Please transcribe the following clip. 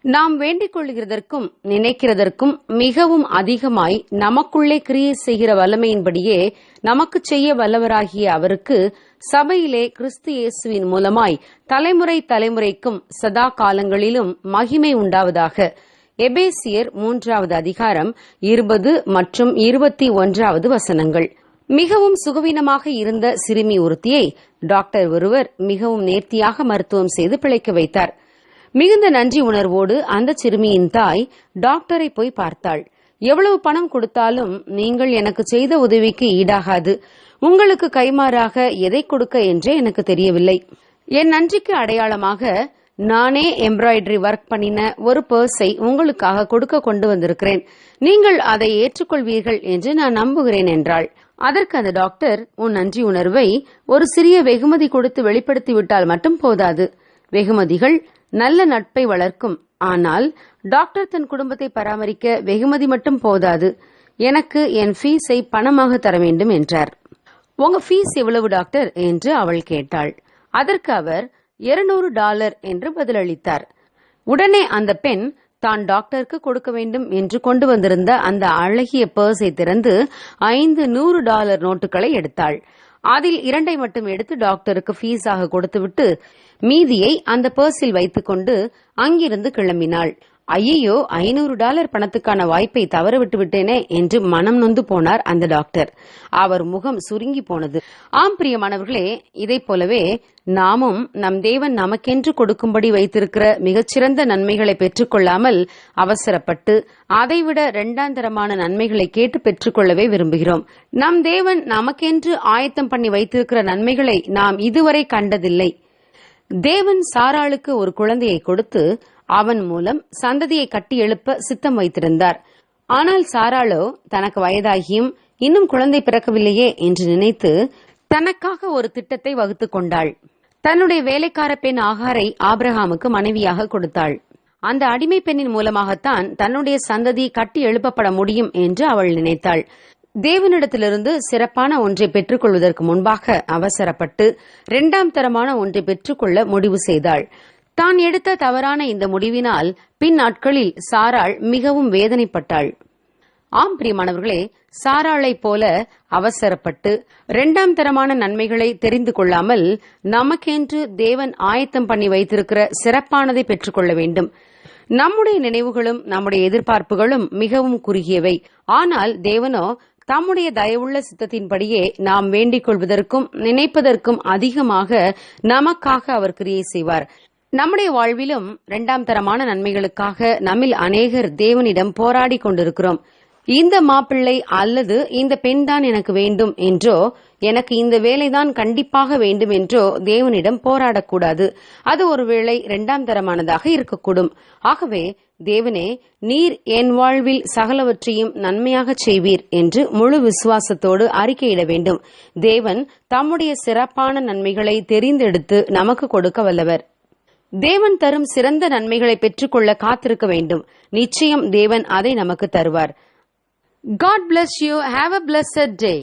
நாம் வேண்டிக் கொள்கிறதற்கும் நினைக்கிறதற்கும் மிகவும் அதிகமாய் நமக்குள்ளே கிரியை செய்கிற வல்லமையின்படியே நமக்கு செய்ய வல்லவராகிய அவருக்கு சபையிலே கிறிஸ்து இயேசுவின் மூலமாய் தலைமுறை தலைமுறைக்கும் சதா காலங்களிலும் மகிமை உண்டாவதாக. எபேசியர் மூன்றாவது அதிகாரம் இருபது மற்றும் இருபத்தி ஒன்றாவது வசனங்கள். மிகவும் சுகவீனமாக இருந்த சிறுமி ஒருத்தியை டாக்டர் ஒருவர் மிகவும் நேர்த்தியாக மருத்துவம் செய்து பிழைக்க வைத்தார். மிகுந்த நன்றி உணர்வோடு அந்த சிறுமியின் தாய் டாக்டரை போய் பார்த்தாள். எவ்வளவு பணம் கொடுத்தாலும் நீங்கள் எனக்கு செய்த உதவிக்கு ஈடாகாது. உங்களுக்கு கைமாறாக எதை கொடுக்க என்றே எனக்கு தெரியவில்லை. என் நன்றிக்கு அடையாளமாக நானே எம்ப்ராய்டரி ஒர்க் பண்ணின ஒரு பர்ஸை உங்களுக்காக கொடுக்க கொண்டு வந்திருக்கிறேன். நீங்கள் அதை ஏற்றுக்கொள்வீர்கள் என்று நான் நம்புகிறேன் என்றாள். அதற்கு அந்த டாக்டர் உன் நன்றி உணர்வை ஒரு சிறிய வெகுமதி கொடுத்து வெளிப்படுத்திவிட்டால் மட்டும் போதாது. வெகுமதிகள் நல்ல நட்பை வளர்க்கும். ஆனால் டாக்டர் தன் குடும்பத்தை பராமரிக்க வெகுமதி மட்டும் போதாது. எனக்கு என் ஃபீஸை பணமாக தர வேண்டும் என்றார். உங்க ஃபீஸ் எவ்வளவு டாக்டர்? என்று அவள் கேட்டாள். அதற்கு அவர் 200 டாலர் என்று பதிலளித்தார். உடனே அந்த பெண் தான் டாக்டருக்கு கொடுக்க வேண்டும் என்று கொண்டு வந்திருந்த அந்த அழகிய பர்ஸை திறந்து ஐந்து நூறு டாலர் நோட்டுகளை எடுத்தாள். அதில் இரண்டை மட்டும் எடுத்து டாக்டருக்கு ஃபீஸாக கொடுத்துவிட்டு மீதியை அந்த பர்ஸில் வைத்துக்கொண்டு அங்கிருந்து கிளம்பினாள். ஐயையோ ஐநூறு டாலர் பணத்துக்கான வாய்ப்பை தவறவிட்டு விட்டேனே என்று மனம் நொந்து போனார் அந்த டாக்டர். அவர் முகம் சுருங்கி போனது. ஆம் பிரியமானவர்களே இதைப் போலவே நாமும் நம் தேவன் நமக்கென்று கொடுக்கும்படி வைத்திருக்கிற மிகச்சிறந்த நன்மைகளை பெற்றுக்கொள்ளாமல் அவசரப்பட்டு அதைவிட இரண்டாந்தரமான நன்மைகளை கேட்டு பெற்றுக்கொள்ளவே விரும்புகிறோம். நம் தேவன் நமக்கென்று ஆயத்தம் பண்ணி வைத்திருக்கிற நன்மைகளை நாம் இதுவரை கண்டதில்லை. தேவன் சாராளுக்கு ஒரு குழந்தையை கொடுத்து அவன் மூலம் சந்ததியை கட்டி எழுப்ப சித்தம் வைத்திருந்தார். ஆனால் சாராளோ தனக்கு வயதாகியும் இன்னும் குழந்தை பிறக்கவில்லையே என்று நினைத்து தனக்காக ஒரு திட்டத்தை வகுத்துக் கொண்டாள். தன்னுடைய வேலைக்கார பெண் ஆகாரை ஆபிரகாமுக்கு மனைவியாக கொடுத்தாள். அந்த அடிமை பெண்ணின் மூலமாகத்தான் தன்னுடைய சந்ததி கட்டி எழுப்பப்பட முடியும் என்று அவள் நினைத்தாள். தேவனிடத்திலிருந்து சிறப்பான ஒன்றை பெற்றுக்கொள்வதற்கு முன்பாக அவசரப்பட்டு இரண்டாம் தரமான ஒன்றை பெற்றுக்கொள்ள முடிவு செய்தாள். தான் எடுத்த தவறான இந்த முடிவினால் பின் நாட்களில் சாராள் மிகவும் வேதனைப்பட்டாள். ஆம் பிரியமானவர்களே சாராளைப் போல அவசரப்பட்டு இரண்டாம் தரமான நன்மைகளை தெரிந்து கொள்ளாமல் நமக்கென்று தேவன் ஆயத்தம் பண்ணி வைத்திருக்கிற சிறப்பானதை பெற்றுக்கொள்ள வேண்டும். நம்முடைய நினைவுகளும் நம்முடைய எதிர்பார்ப்புகளும் மிகவும் குறுகியவை. ஆனால் தேவனோ தம்முடைய தயவுள்ள சித்தத்தின்படியே நாம் வேண்டிக் கொள்வதற்கும் நினைப்பதற்கும் அதிகமாக நமக்காக அவர் கிரியை செய்வார். நம்முடைய வாழ்விலும் இரண்டாம் தரமான நன்மைகளுக்காக நம்மில் அநேகர் தேவனிடம் போராடி கொண்டிருக்கிறோம். இந்த மாப்பிள்ளை அல்லது இந்த பெண் தான் எனக்கு வேண்டும் என்றோ எனக்கு இந்த வேலைதான் கண்டிப்பாக வேண்டும் என்றோ தேவனிடம் போராடக்கூடாது. அது ஒருவேளை இரண்டாம் தரமானதாக இருக்கக்கூடும். ஆகவே தேவனே நீர் என் வாழ்வில் சகலவற்றையும் நன்மையாக செய்வீர் என்று முழு விசுவாசத்தோடு அறிக்கையிட வேண்டும். தேவன் தம்முடைய சிறப்பான நன்மைகளை தெரிந்தெடுத்து நமக்கு கொடுக்க வல்லவர். தேவன் தரும் சிறந்த நன்மைகளை பெற்றுக்கொள்ள காத்திருக்க வேண்டும். நிச்சயம் தேவன் அதை நமக்கு தருவார். God bless you have a blessed day